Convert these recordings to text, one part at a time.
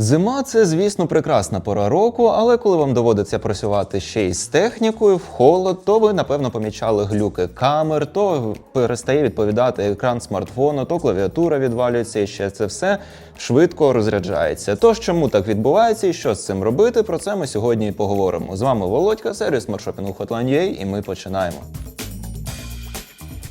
Зима це, звісно, прекрасна пора року, але коли вам доводиться працювати ще й з технікою в холод, то ви напевно помічали глюки камер, то перестає відповідати екран смартфону, то клавіатура відвалюється, і ще це все швидко розряджається. Тож чому так відбувається і що з цим робити? Про це ми сьогодні і поговоримо. З вами Володька, сервіс смартшопінгу Hotline.ua, і ми починаємо.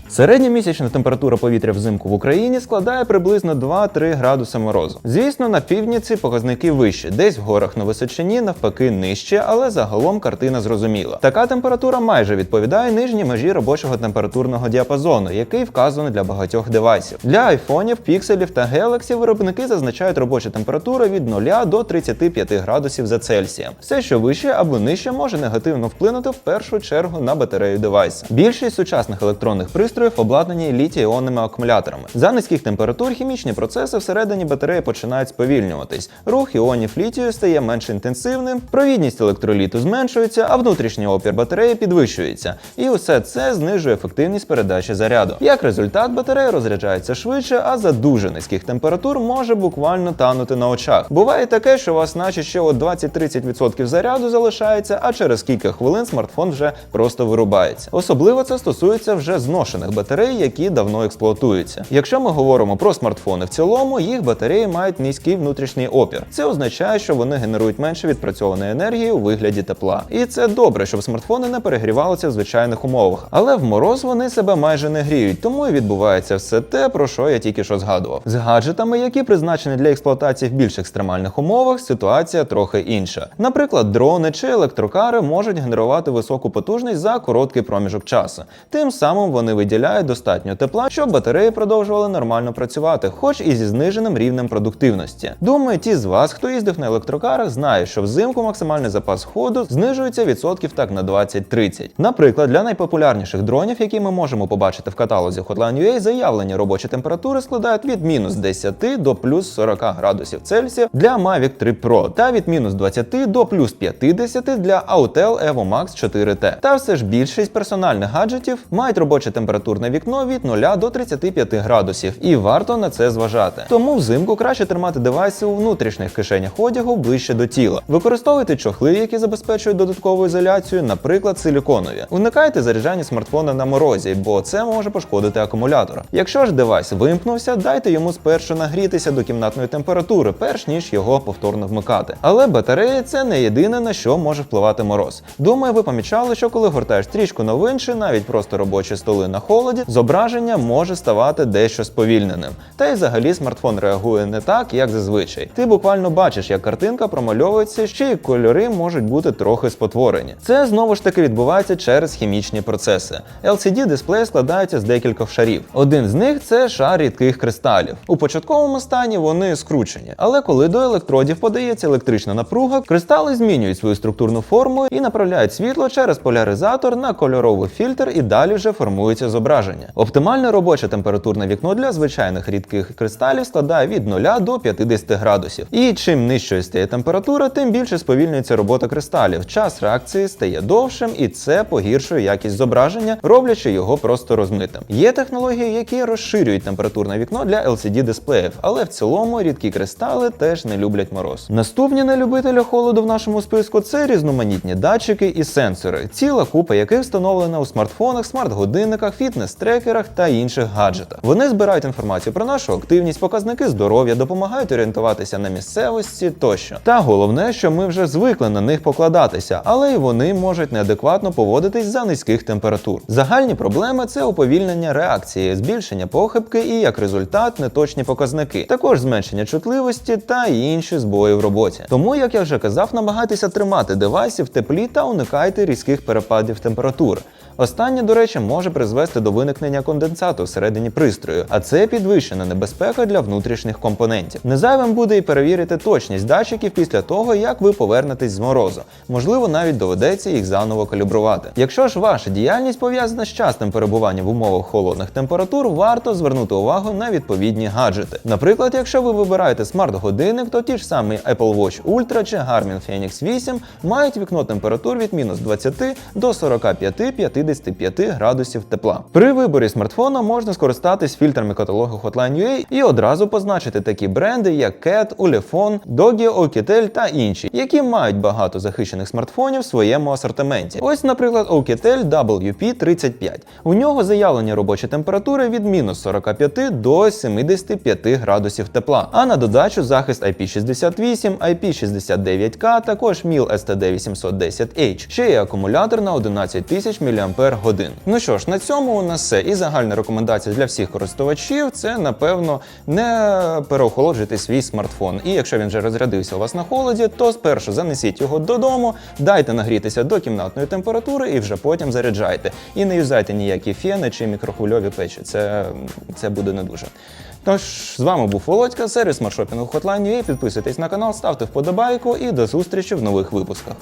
Середня місячна температура повітря взимку в Україні складає приблизно 2-3 градуси морозу. Звісно, на півдні ці показники вищі, десь в горах на височині навпаки нижче, але загалом картина зрозуміла. Така температура майже відповідає нижній межі робочого температурного діапазону, який вказаний для багатьох девайсів. Для айфонів, пікселів та Galaxy виробники зазначають робочу температуру від 0 до 35 градусів за Цельсієм. Все, що вище або нижче, може негативно вплинути в першу чергу на батарею девайса. Більшість сучасних електронних пристроїв обладнані літій-іонними акумуляторами. За низьких температур хімічні процеси всередині батареї починають сповільнюватись. Рух іонів літію стає менш інтенсивним, провідність електроліту зменшується, а внутрішній опір батареї підвищується. І усе це знижує ефективність передачі заряду. Як результат, батарея розряджається швидше, а за дуже низьких температур може буквально танути на очах. Буває таке, що у вас, наче ще от 20-30% заряду залишається, а через кілька хвилин смартфон вже просто вирубається. Особливо це стосується вже зношених батарей, які давно експлуатуються. Якщо ми говоримо про смартфони в цілому, їх батареї мають низький внутрішній опір. Це означає, що вони генерують менше відпрацьованої енергії у вигляді тепла. І це добре, щоб смартфони не перегрівалися в звичайних умовах. Але в мороз вони себе майже не гріють, тому і відбувається все те, про що я тільки що згадував. З гаджетами, які призначені для експлуатації в більш екстремальних умовах, ситуація трохи інша. Наприклад, дрони чи електрокари можуть генерувати високу потужність за короткий проміжок часу. Тим самим вони виділяють достатньо тепла, щоб батареї продовжували нормально працювати, хоч і зі зниженим рівнем продуктивності. Думаю, ті з вас, хто їздив на електрокарах, знають, що взимку максимальний запас ходу знижується відсотків так на 20-30. Наприклад, для найпопулярніших дронів, які ми можемо побачити в каталозі Hotline UA, заявлені робочі температури складають від мінус 10 до плюс 40 градусів Цельсія для Mavic 3 Pro та від мінус 20 до плюс 50 для Autel Evo Max 4T. Та все ж більшість персональних гаджетів мають робоче температурне вікно від 0 до 35 градусів, і варто на це зважати. Тому взимку краще тримати девайси у внутрішніх кишенях одягу ближче до тіла. Використовуйте чохли, які забезпечують додаткову ізоляцію, наприклад, силіконові. Уникайте заряджання смартфона на морозі, бо це може пошкодити акумулятор. Якщо ж девайс вимкнувся, дайте йому спершу нагрітися до кімнатної температури, перш ніж його повторно вмикати. Але батарея це не єдине на що може впливати мороз. Думаю, ви помічали, що коли гортаєш стрічку новин чи навіть просто робочі столи на холоді, зображення може ставати дещо сповільненим. Та й взагалі смартфон реагує не так, як зазвичай. Ти буквально бачиш, як картинка промальовується, ще й кольори можуть бути трохи спотворені. Це знову ж таки відбувається через хімічні процеси. LCD дисплеї складаються з декількох шарів. Один з них це шар рідких кристалів. У початковому стані вони скручені, але коли до електродів подається електрична напруга, кристали змінюють свою структурну форму і направляють світло через поляризатор на кольоровий фільтр, і далі вже формується зображення. Оптимальне робоче температурне вікно для звичайних рідких кристалів складає від 0 до 50 градусів. І чим нижчою стає температура, тим більше сповільнюється робота кристалів. Час реакції стає довшим, і це погіршує якість зображення, роблячи його просто розмитим. Є технології, які розширюють температурне вікно для LCD дисплеїв, але в цілому рідкі кристали теж не люблять мороз. Наступні нелюбителі холоду в нашому списку це різноманітні датчики і сенсори, ціла купа яких встановлена у смартфонах, смарт-годинниках, фітнес-трекерах та інших гаджетах. Вони збирають інформацію про нашу активність, показники здоров'я, допомагають орієнтуватися на місцевості тощо. Та головне, що ми вже звикли на них покладатися, але й вони можуть неадекватно поводитись за низьких температур. Загальні проблеми це уповільнення реакції, збільшення похибки і як результат неточні показники, також зменшення чутливості та інші збої в роботі. Тому, як я вже казав, намагайтеся тримати девайси в теплі та уникайте різких перепадів температур. Останнє, до речі, може призвести до виникнення конденсату всередині пристрою, а це підвищена небезпека для внутрішніх компонентів. Незайвим буде і перевірити точність датчиків після того, як ви повернетесь з морозу. Можливо, навіть доведеться їх заново калібрувати. Якщо ж ваша діяльність пов'язана з частим перебуванням в умовах холодних температур, варто звернути увагу на відповідні гаджети. Наприклад, якщо ви вибираєте смарт-годинник, то ті ж самі Apple Watch Ultra чи Garmin Fenix 8 мають вікно температур від мінус 20 до 45-50 55 градусів тепла. При виборі смартфона можна скористатись фільтрами каталогу Hotline.ua і одразу позначити такі бренди, як Cat, Ulefone, Dogi, Oukitel та інші, які мають багато захищених смартфонів в своєму асортименті. Ось, наприклад, Oukitel WP35. У нього заявлені робочі температури від мінус 45 до 75 градусів тепла. А на додачу захист IP68, IP69K, також MIL STD810H, ще й акумулятор на 11 тисяч мАч. Ну що ж, на цьому у нас все. І загальна рекомендація для всіх користувачів це, напевно, не переохолоджуйте свій смартфон. І якщо він вже розрядився у вас на холоді, то спершу занесіть його додому, дайте нагрітися до кімнатної температури і вже потім заряджайте. І не юзайте ніякі фени чи мікрохвильові печі. Це, це буде не дуже. Тож, з вами був Володька, сервіс маршопінгу Hotline.ua. Підписуйтесь на канал, ставте вподобайку і до зустрічі в нових випусках.